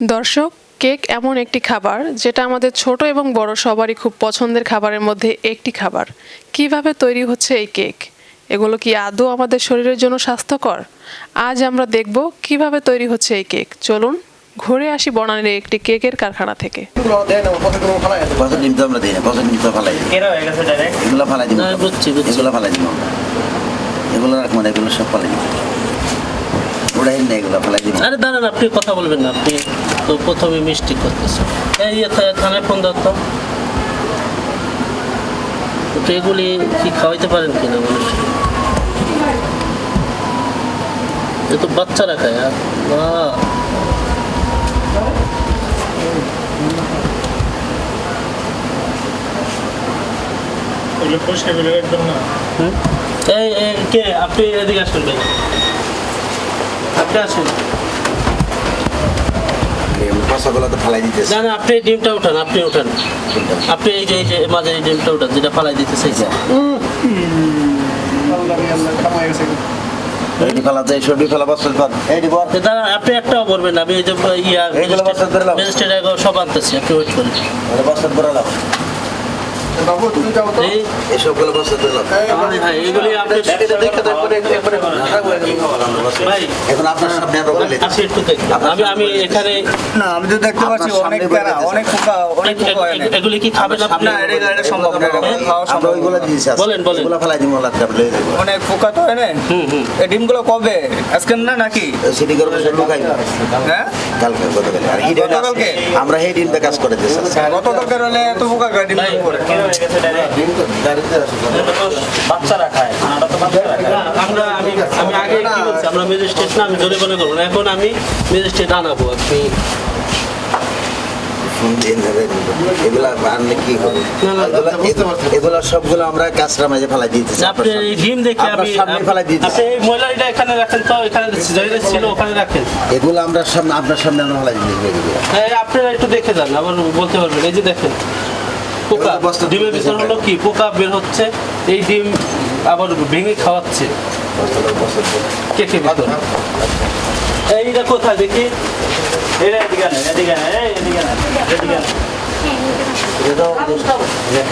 দর্শক কেক এমন একটি খাবার যেটা আমাদের ছোট এবং বড় সবারই খুব পছন্দের খাবারের মধ্যে একটি খাবার। কীভাবে তৈরি হচ্ছে এই কেক? এগুলো কি আদৌ আমাদের শরীরের জন্য স্বাস্থ্যকর? আজ আমরা দেখব কীভাবে তৈরি হচ্ছে এই কেক। চলুন ঘুরে আসি বনানীর একটি কেকের কারখানা থেকে। এগুলো ফালাই দিব। না, বুঝছি, বুঝছি। এগুলো এগুলো রাখব না এগুলো সব ফালাই দিব। ওটাই না এগুলো ফালাই দিব। আরে দাঁড়ান আপনি কথা বলবেন না আপনি তো প্রথমে মিষ্টি করতেছে। এই থানায় ফোন দাও তো। এগুলি কি খাওয়াইতে পারেন কিনা মানুষ এ তো বাচ্চারা খায় আর না। এই, কে? আপনি এদিকে আসুন ভাই। আপনি আসুন। কষাগুলো তো ফালাই দিতেছে। না না আপনি ডিমটা উঠান আপনি উঠান। আপনি এই যে এই যে মাঝে এই ডিমটা উঠান যেটা ফালাই দিতে চাইছে এইটি ফালাতে সবজি ফেলা বসতে পার এইটি বল দাদা আপনি একটাও বলবেন আমি এই যে ইয়া এইগুলো ধরে সব আনতেছি আপনি ওয়েট করেন। বস্তা করে লাও এই এই সবগুলো বস্তা করে। লাও হ্যাঁ এগুলি আপনি ভাই এখন আপনার সামনে আমরা বলে আপনি একটু দেখুন। আমি আমি এখানে না আমি তো দেখতে পাচ্ছি অনেক প্যারা অনেক পোকা অনেক পোকা এগুলি কি খাবেন আপনি? না এটা এটা সম্ভব না খাওয়া সম্ভব ওইগুলো দিয়েছি বলেন, বলেন। এগুলো ফালাই দিব লাগতে আমরা লয়ে যাব অনেক পোকা তো এনে? হুম হুম। এই ডিমগুলো কবে? আজকে না নাকি? সিটি কর্পোরেশন ঢুকাই হ্যাঁ? কালকে গতকালে আর আমরা হেড কাজ করে দিয়েছি। গতকালকে হলে এত পোকা ডিম করে? হয়ে গেছে বাচ্চারা খায় খানাটা তো বাচ্চারা খায়। আমরা আমি আমি আগে কি বলছি? আমরা ম্যাজিস্ট্রেট না আমি জরিমানা করব না। এখন আমি ম্যাজিস্ট্রেট আনাবো আপনি ফোন দিয়ে নেবে এগুলা আনলে কি হবে? না, না, এগুলা- এগুলা- এগুলা সবগুলো আমরা কাঁচরা মাঝে ফেলাই দিতেছি আপনি ডিম দেখে সামনে ফেলাই দিতেছি এই ময়লাটা এখানে রাখেন তো এখানে যেটা ছিল ওখানে রাখেন। এগুলো আমরা সামনে আপনার সামনে আমরা ফেলাই দিতেছি হ্যাঁ আপনারা একটু দেখে যান আবার বলতে পারবেন। এই যে দেখেন। পোকা ডিমের ভিতর হলো কি? পোকা বের হচ্ছে এই ডিম আবার ভেঙে খাওয়াচ্ছে। কেকের ভিতর? এইটা কোথায় দেখি? এরা এদিকে এদিকে এদিকে এদিকে আনে।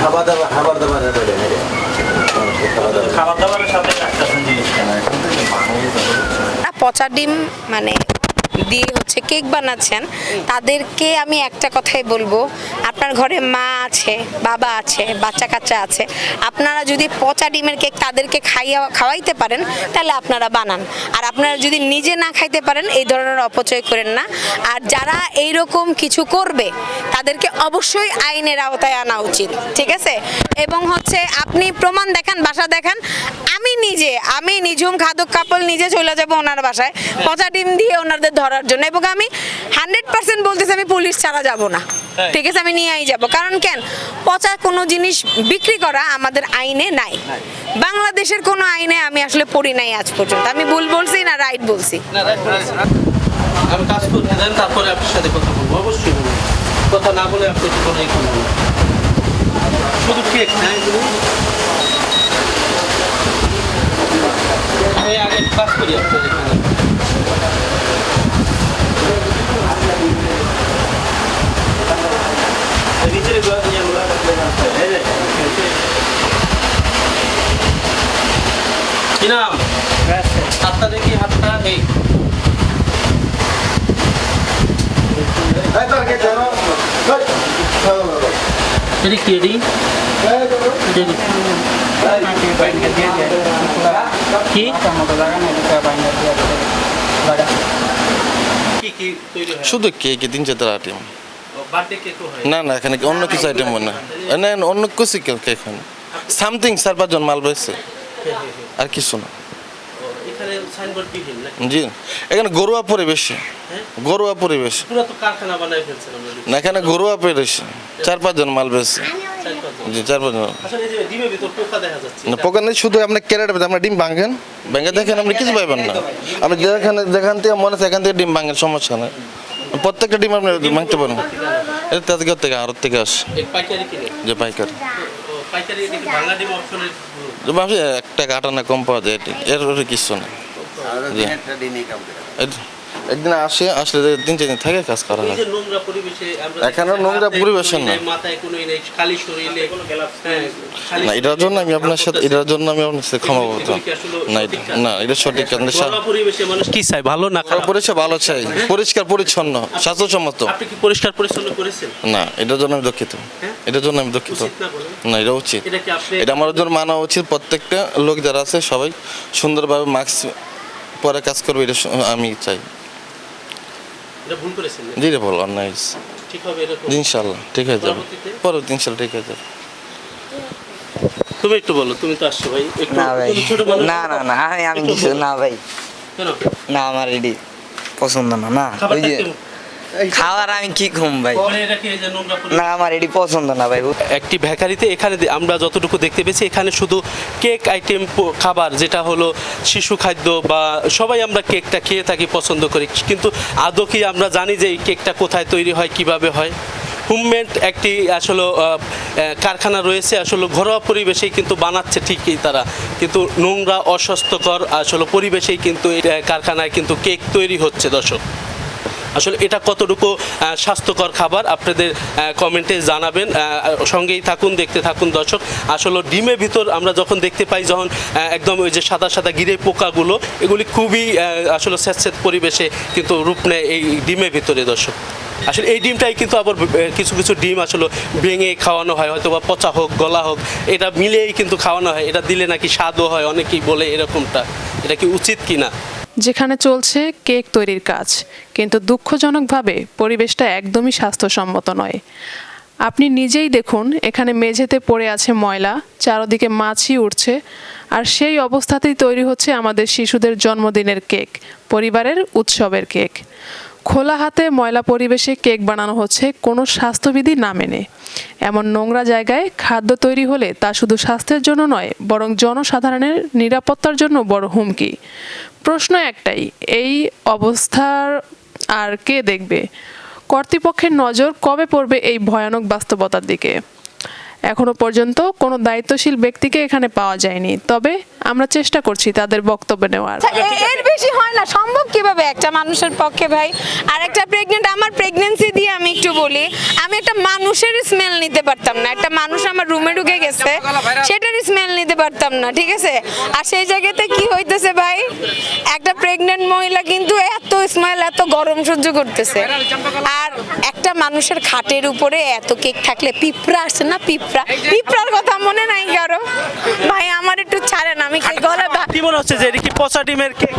খাবার দাবার খাবার দাবার এটা এটা, এটা। খাবার দাবারের সাথে একটা জিনিস পচা ডিম মানে দিয়ে হচ্ছে কেক বানাচ্ছেন। তাদেরকে আমি একটা কথাই বলব আপনার ঘরে মা আছে বাবা আছে বাচ্চা কাচ্চা আছে আপনারা যদি পচা ডিমের কেক তাদেরকে খাইয়া খাওয়াইতে পারেন তাহলে আপনারা বানান। আর আপনারা যদি নিজে না খাইতে পারেন এই ধরনের অপচয় করেন না। আর যারা এই রকম কিছু করবে তাদেরকে অবশ্যই আইনের আওতায় আনা উচিত ঠিক আছে? এবং হচ্ছে আপনি প্রমাণ দেখান বাসা দেখান আমি নিজে আমি নিঝুম খাদক কাপল নিজে চলে যাব ওনার বাসায় পচা ডিম দিয়ে ওনাদের ধরার জন্য। এবং আমি হান্ড্রেড পার্সেন্ট বলতেছি আমি পুলিশ ছাড়া যাব না ঠিক আছে? আমি নিয়েই যাব। কারণ কেন? পচা কোনো জিনিস বিক্রি করা আমাদের আইনে নাই। বাংলাদেশের কোনো আইনে আমি আসলে পড়ি নাই আজ পর্যন্ত। আমি ভুল বলছি না রাইট বলছি? না, right বলেছেন। আমি কাজ করতে দেন তারপরে আপনার সাথে কথা বলব। অবশ্যই কথা না বলে আপনি কোনো ই শুধু আমি আগে করি নিচেরগুলো ইয়েগুলো এই যে কি নাম? হাতটা দেখি হাতটা এই এটি কি এটি শুধু কেক তিন চারটা আইটেম না না এখানে অন্য কিছু আইটেম না না, অন্য কিছু কেক এখানে। সামথিং চার পাঁচজন মাল রয়েছে। আর কিছু না। জি। এখানে ঘরোয়া পরিবেশ। ঘরোয়া পরিবেশ। পুরো তো কারখানা বানাই ফেলছেন আমরা দেখছি। না এখানে ঘরোয়া পরিবেশ। চার পাঁচজন মাল বেশি জি চার পাঁচজন। না পোকা নেই শুধু আপনি ক্যারেট আপনার ডিম ভাঙেন। ভেঙে দেখেন আপনি কিছু পাইবেন না। আপনি যেখানে যেখান থেকে মনে হচ্ছে এখান থেকে ডিম ভাঙেন সমস্যা নেই। প্রত্যেকটা ডিম আপনি ভাঙতে পারেন এটা তাদের থেকে আড়ত থেকে আসে। এই পাইকারি কিনে। যে পাইকারি। ও, পাইকারি এদিকে বাংলা ডিম অপশনের যে ভাবছি এক টাকা কম পাওয়া যায় এর কিছু না। একদিন আসে আসলে তিন চার দিন থাকে কাজ করা এই হয়। নোংরা পরিবেশে আমরা এখানে নোংরা হাতে পরিবেশে কোনো না। হ্যাঁ, না এটার জন্য আমি আপনার সাথে এটার জন্য আমি আপনার সাথে ক্ষমা করতাম এগুলি কি আসলে না এটা- না এটা সঠিক পরিবেশে মানুষ কি চাই ভালো না খারাপ? পরিষ্কার ভালো চাই। পরিষ্কার পরিচ্ছন্ন স্বাস্থ্যসম্মত। আপনি কি পরিষ্কার পরিচ্ছন্ন করেছেন? না এটার জন্য আমি দুঃখিত। হ্যাঁ? এটার জন্য আমি দুঃখিত। না এটা উচিত। এটা কি আপনি এটা আমার জন্য মানা উচিত। প্রত্যেকটা লোক যারা আছে সবাই সুন্দরভাবে মাস্ক পরে কাজ করবে এটা আমি চাই। এটা ভুল করেছেন না? জি রে অন্যায় ঠিক হবে এরকম জি, ইনশাল্লাহ ঠিক হয়ে যাবে? পরবর্তী ইনশাল্লাহ ঠিক হয়ে যাবে। তুমি একটু বলো তুমি তো আসছো ভাই। একটু না ভাই না না না আমি আমি কিছু না ভাই। কেন? না আমার রেডি পছন্দ না না। ওই যে খাবার আমি কি কম ভাই? পরে এটা কি এই যে নোংরা পরিবেশ? না আমার এটি পছন্দ না ভাই একটি বেকারিতে এখানে আমরা যতটুকু দেখতে পেয়েছি এখানে শুধু কেক আইটেম খাবার যেটা হলো শিশু খাদ্য বা সবাই আমরা কেকটা খেয়ে থাকি পছন্দ করি। কিন্তু আদৌ কি আমরা জানি যে এই কেকটা কোথায় তৈরি হয় কীভাবে হয়? হোমমেড একটি আসলে কারখানা রয়েছে আসলে ঘরোয়া পরিবেশেই কিন্তু বানাচ্ছে ঠিকই তারা। কিন্তু নোংরা অস্বাস্থ্যকর আসলে পরিবেশেই কিন্তু এই কারখানায় কিন্তু কেক তৈরি হচ্ছে দর্শক। আসলে এটা কতটুকু স্বাস্থ্যকর খাবার আপনাদের কমেন্টে জানাবেন। সঙ্গেই থাকুন, দেখতে থাকুন দর্শক। আসলে ডিমের ভিতর আমরা যখন দেখতে পাই যখন একদম ওই যে সাদা সাদা গিরে পোকাগুলো, এগুলি খুবই আসলে স্যাঁতস্যাঁত পরিবেশে কিন্তু রূপ নেয় এই ডিমের ভিতরে দর্শক। আসলে এই ডিমটাই কিন্তু আবার কিছু কিছু ডিম আসলে ভেঙে খাওয়ানো হয়, হয়তো বা পচা হোক, গলা হোক, এটা মিলেই কিন্তু খাওয়ানো হয়। এটা দিলে নাকি স্বাদও হয়, অনেকেই বলে এরকমটা। এটা কি উচিত কি না যেখানে চলছে কেক তৈরির কাজ। কিন্তু দুঃখজনকভাবে পরিবেশটা একদমই স্বাস্থ্যসম্মত নয়। আপনি নিজেই দেখুন, এখানে মেঝেতে পড়ে আছে ময়লা, চারদিকে মাছি উঠছে আর সেই অবস্থাতেই তৈরি হচ্ছে আমাদের শিশুদের জন্মদিনের কেক, পরিবারের উৎসবের কেক। খোলা হাতে ময়লা পরিবেশে কেক বানানো হচ্ছে কোনো স্বাস্থ্যবিধি না মেনে। এমন নোংরা জায়গায় খাদ্য তৈরি হলে তা শুধু স্বাস্থ্যের জন্য নয়, বরং জনসাধারণের নিরাপত্তার জন্য বড় হুমকি। প্রশ্ন একটাই, এই অবস্থার আর কে দেখবে? কর্তৃপক্ষের নজর কবে পড়বে এই ভয়ানক বাস্তবতার দিকে? এখনও পর্যন্ত কোনো দায়িত্বশীল ব্যক্তিকে এখানে পাওয়া যায়নি। তবে আমরা চেষ্টা করছি তাদের বক্তব্য নেওয়ার। এর বেশি হয় না, সম্ভব কীভাবে? একটা মানুষের পক্ষে ভাই, আর একটা প্রেগনেন্ট আমার প্রেগনেন্সি দিয়ে আমি একটু বলি, আমি একটা মানুষের স্মেল নিতে পারতাম না। একটা মানুষ আমার রুমে ঢুকে গেছে সেটার স্মেল নিতে পারতাম না, ঠিক আছে? আর সেই জায়গাতে কি হইতেছে ভাই? প্রেগনেন্ট মহিলা কিন্তু এত স্মাইল এত গরম সহ্য করতেছে। আর একটা মানুষের খাটের উপরে এত কেক থাকলে পিঁপড়া আসছে না পিঁপড়া? পিঁপড়ার কথা মনে নাই কারও? ভাই আমার একটু ছাড়েন আমি গলা কি মনে হচ্ছে যে এটা কি পচা ডিমের কেক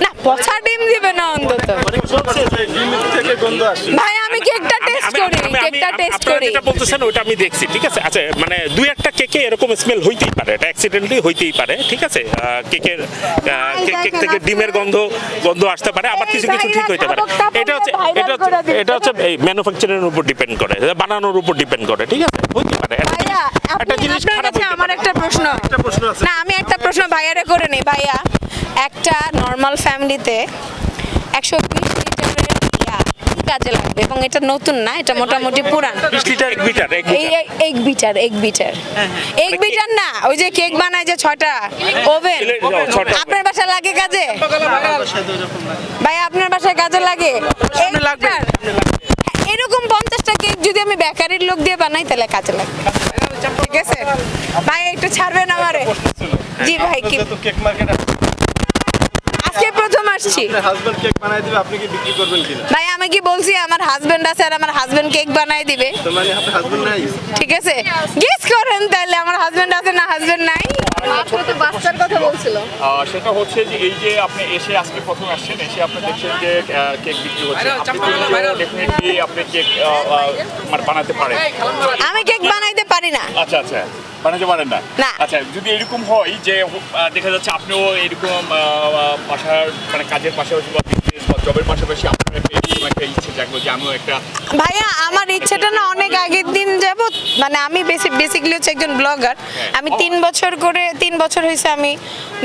না পচা ডিম দিবে না অন্তত। ভাই আমি কেকটা টেস্ট করি কেকটা টেস্ট করি। যেটা বলতেছেন ওটা আমি দেখছি ঠিক আছে? আচ্ছা মানে দুই একটা কেকে এরকম স্মেল হইতেই পারে এটা অ্যাক্সিডেন্টলি হইতেই পারে ঠিক আছে? কেকের কেক থেকে ডিমের গন্ধ গন্ধ আসতে পারে আবার কিছু কিছু ঠিক হইতে পারে। এটা হচ্ছে এটা হচ্ছে এটা হচ্ছে এই ম্যানুফ্যাকচারের উপর ডিপেন্ড করে বানানোর উপর ডিপেন্ড করে ঠিক আছে? হইতে পারে। একটা জিনিস- খারাপ আমার একটা প্রশ্ন। প্রশ্ন না আমি একটা প্রশ্ন ভাইয়ারে করে নেই ভাইয়া। একটা নর্মাল ফ্যামিলিতে একশো বিশ লিটারের ইয়া কি কাজে লাগবে? এবং এটা নতুন না এটা মোটামুটি পুরান। বিশ লিটার এক লিটার এক এই লিটার এক বিটার এক বিটার। এক বিটার না ওই যে কেক বানায় যে ছয়টা ওভেন। Oven। আপনার বাসায় লাগে কাজে? ভাই আপনার বাসায় কাজে লাগে? এক লাগবে, liter? এরকম পঞ্চাশটা কেক যদি আমি বেকারির লোক দিয়ে বানাই তাহলে কাজে লাগবে। ঠিক আছে? ভাই একটু ছাড়বেন আমারে? জি ভাই কি? তো কেক মার্কেট আজকে প্রথম আসছি। হাজবেন্ড কেক বানাই দিবে আপনি কি বিক্রি করবেন কিনা? ভাই আমি কি বলছি আমার হাজবেন্ড আছে আর আমার হাজবেন্ড কেক বানাই দিবে। তো মানে আপনার হাজবেন্ড নাই? ঠিক আছে? গেস করেন তাহলে আমার হাজবেন্ড আছে না হাজবেন্ড নাই? বাচ্চার কথা বলছিল। সেটা হচ্ছে যে এই যে আপনি এসে আজকে প্রথম আসছেন এসে আপনি দেখছেন যে কেক বিক্রি হচ্ছে। আপনি ডেফিনেটলি আপনি কেক মানে বানাতে পারেন। আমি কেক বানাইতে পারি না। আচ্ছা আচ্ছা। বানাতে পারেন না। আচ্ছা যদি এরকম হয় যে দেখা যাচ্ছে আপনিও এরকম বাসার মানে কাজের পাশাপাশি বা জবের পাশাপাশি আপনার একটা ইচ্ছে জাগলো যে আমিও একটা ভাইয়া আমার ইচ্ছেটা না অনেক আগের দিন যাব মানে আমি বেসিক্যালি হচ্ছে একজন ব্লগার আমি তিন বছর করে তিন বছর হয়েছে আমি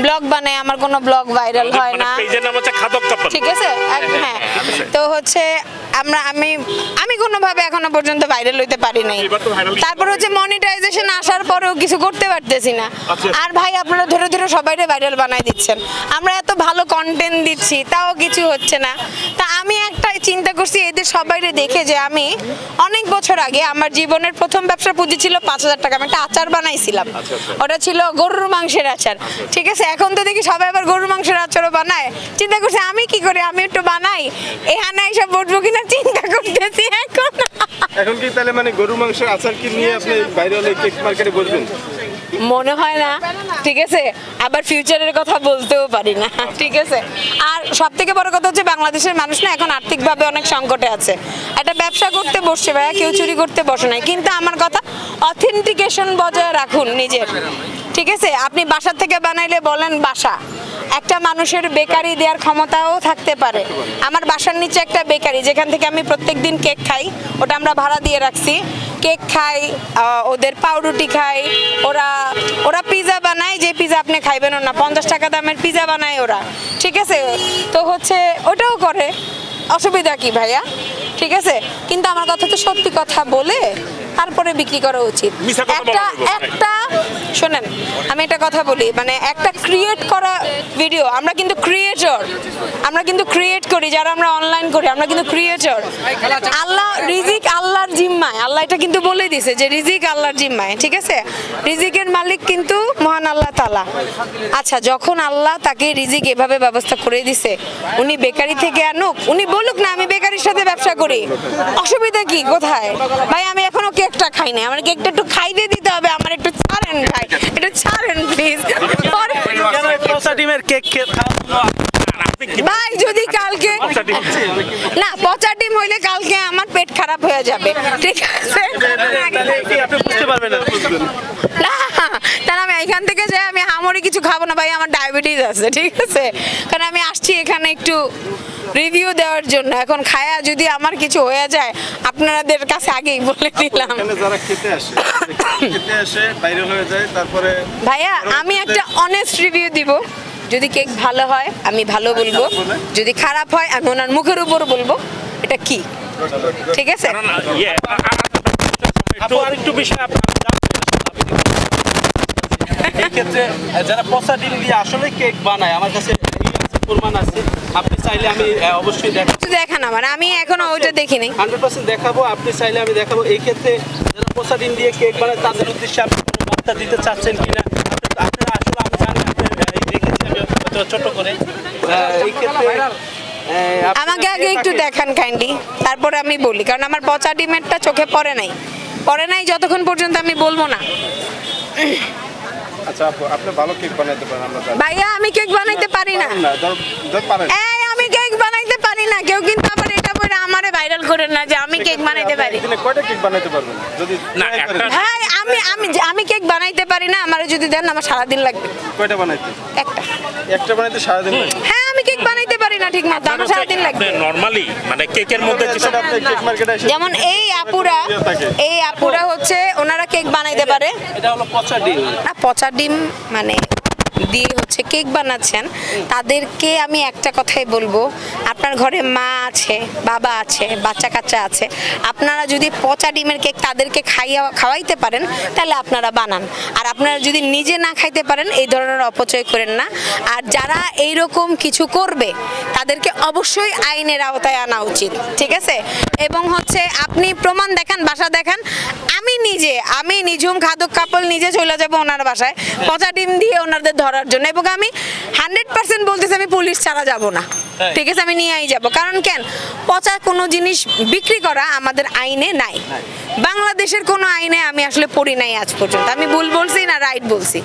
ব্লগ বানাই আমার কোনো ব্লগ ভাইরাল হয় মানে না পেজের নাম হচ্ছে খাদক কাপল ঠিক আছে? হ্যাঁ তো হচ্ছে আমরা আমি আমি কোনোভাবে এখনও পর্যন্ত ভাইরাল হইতে পারি নাই। তারপর হচ্ছে মনিটাইজেশন আসার পরেও কিছু করতে পারতেছি না। আচ্ছা। আর ভাই আপনারা ধরে ধরে সবাইরে ভাইরাল বানাই দিচ্ছেন। আমরা এত ভালো কন্টেন্ট দিচ্ছি তাও কিছু হচ্ছে না। তা আমি একটা চিন্তা করছি এদের সবাইরে দেখে যে আমি অনেক বছর আগে আমার জীবনের প্রথম ব্যবসা পুঁজি ছিল পাঁচ হাজার টাকা। আমি একটা আচার বানাইছিলাম। ওটা ছিল গরুর মাংসের আচার। ঠিক আছে এখন তো দেখি সবাই আবার গরুর মাংসের আচারও বানায়। চিন্তা করছি আমি কি করি? আমি একটু বানাই। এখানে এসব বসবো কিনা চিন্তা করতেছি এখন। এখন কি তাহলে মানে গরু মাংসের আচার কি নিয়ে আপনি বাইরে হলে কেক মার্কেটে বসবেন? মনে হয় না। ঠিক আছে? আবার ফিউচারের কথা বলতেও পারি না। ঠিক আছে? আর সব থেকে বড় কথা হচ্ছে বাংলাদেশের মানুষ না এখন আর্থিকভাবে অনেক সংকটে আছে। একটা ব্যবসা করতে বসছে ভাইয়া, কেউ চুরি করতে বসে নাই। কিন্তু আমার কথা অথেন্টিকেশন বজায় রাখুন নিজের। ঠিক আছে? আপনি বাসা থেকে বানাইলে বলেন বাসা। একটা মানুষের বেকারি দেওয়ার ক্ষমতাও থাকতে পারে। আমার বাসার নিচে একটা বেকারি, যেখান থেকে আমি প্রত্যেকদিন কেক খাই, ওটা আমরা ভাড়া দিয়ে রাখছি। কেক খাই ওদের পাউরুটি খাই, ওরা ওরা পিজা বানায়, যে পিজা আপনি খাইবেন না। পঞ্চাশ টাকা দামের পিজা বানায় ওরা। ঠিক আছে? তো হচ্ছে ওটাও করে। অসুবিধা কি ভাইয়া? ঠিক আছে? কিন্তু আমার কথা তো সত্যি কথা বলে তারপরে বিক্রি করা উচিত। একটা। একটা শোনেন আমি একটা কথা বলি মানে একটা ক্রিয়েট করা ভিডিও আমরা কিন্তু ক্রিয়েটর আমরা কিন্তু ক্রিয়েট করি যারা আমরা অনলাইন করি আমরা কিন্তু ক্রিয়েটর আল্লাহ রিজিক আল্লাহর জিম্মায় আল্লাহ এটা কিন্তু বলে দিছে যে রিজিক আল্লাহর জিম্মায় ঠিক আছে? রিজিকের মালিক কিন্তু মহান আল্লাহ তালা আচ্ছা যখন আল্লাহ তাকে রিজিক এভাবে ব্যবস্থা করে দিছে উনি বেকারি থেকে আনুক উনি বলুক না আমি বেকারির সাথে ব্যবসা করি। অসুবিধা কি? কোথায়? ভাই আমি এখনও কেকটা খাই না আমার কেকটা একটু খাইতে দিতে হবে আমার একটু ছাড়েন ভাই। একটু ছাড়েন প্লিজ ডিমের কেক ভাই যদি কালকে না পচা ডিম হইলে কালকে আমার পেট খারাপ হয়ে যাবে। ঠিক আছে? আপনি বুঝতে পারবেন না। না তাহলে আমি এখান থেকে যাই আমি হামরি কিছু খাব না ভাই আমার ডায়াবেটিস আছে ঠিক আছে কারণ আমি আসছি এখানে একটু রিভিউ দেওয়ার জন্য এখন খায়া যদি আমার কিছু হয়ে যায় আপনাদের কাছে আগেই বলে দিলাম যারা খেতে আসে খেতে আসে বাইরে হয়ে যায় তারপরে ভাইয়া আমি একটা অনেস্ট রিভিউ দিব যদি কেক ভালো হয় আমি ভালো বলব যদি খারাপ হয় আমি ওনার মুখের উপর বলব এটা কি ঠিক আছে কারণ ইয়ে আ- আ- বিষয় ক্ষেত্রে যারা পচা ডিম দিয়ে আসলে কেক বানায় আমার কাছে প্রমাণ আছে। আপনি চাইলে আমি অবশ্যই দেখাবো। দেখান আমার আমি এখনও ওইটা দেখিনি। হান্ড্রেড পার্সেন্ট দেখাবো আপনি চাইলে আমি দেখাবো। এই ক্ষেত্রে যারা পচা ডিম দিয়ে কেক বানায় তাদের উদ্দেশ্যে আপনি কোনো বার্তা দিতে চাচ্ছেন কিনা? আপনারা আসলে আমি জানি দেখেছি আমি ছোট করে আহ, এই ক্ষেত্রে আমাকে আগে একটু দেখান কাইন্ডলি তারপরে আমি বলি কারণ আমার পচা ডিমেরটা চোখে পড়ে নাই। পড়ে নাই যতক্ষণ পর্যন্ত আমি বলব না। আচ্ছা আপু আপনি ভালো কেক বানাইতে পারেন আমরা জানি। ভাইয়া আমি কেক বানাইতে পারি না। না ধর ধর পারেন। এই আমি কেক বানাইতে পারি না। কেউ কিন্তু আবার এটা বলে আমারে ভাইরাল করেন না যে আমি কেক বানাইতে পারি। দিনে কয়টা কেক বানাইতে পারবেন? যদি না, হ্যাঁ আমি আমি আমি কেক বানাইতে পারি না আমারে যদি দেন আমার সারাদিন লাগবে। কয়টা বানাইতে? একটা। একটা বানাইতে সারাদিন দিন হ্যাঁ কেক বানাইতে পারি না ঠিক মতো আমার সারাদিন লাগবে। নর্মালি মানে কেকের মধ্যে যেসব যেমন এই আপুরা এই আপুরা হচ্ছে ওনারা কেক বানাইতে পারে। এটা হলো পচা ডিম। না পচা ডিম মানে দিয়ে হচ্ছে কেক বানাচ্ছেন, তাদেরকে আমি একটা কথাই বলব। আপনার ঘরে মা আছে, বাবা আছে, বাচ্চা কাচ্চা আছে, আপনারা যদি পচা ডিমের কেক তাদেরকে খাইয়া, খাওয়াইতে পারেন, তাহলে আপনারা বানান। আর আপনারা যদি নিজে না খাইতে পারেন, এই ধরনের অপচয় করেন না। আর যারা এইরকম কিছু করবে, তাদেরকে অবশ্যই আইনের আওতায় আনা উচিত, ঠিক আছে? এবং হচ্ছে আপনি প্রমাণ দেখান, বাসা দেখান, আমি নিজে, আমি নিঝুম খাদক কাপল নিজে চলে যাব ওনার বাসায়, পচা ডিম দিয়ে ওনাদের ধরার জন্য। এবং আমি হান্ড্রেড পার্সেন্ট বলতেছি আমি পুলিশ ছাড়া যাব না। ঠিক আছে? আমি নিয়েই যাব। কারণ কেন? পচা কোনো জিনিস বিক্রি করা আমাদের আইনে নাই। বাংলাদেশের কোনো আইনে আমি আসলে পড়ি নাই আজ পর্যন্ত। আমি ভুল বলছি না রাইট বলছি।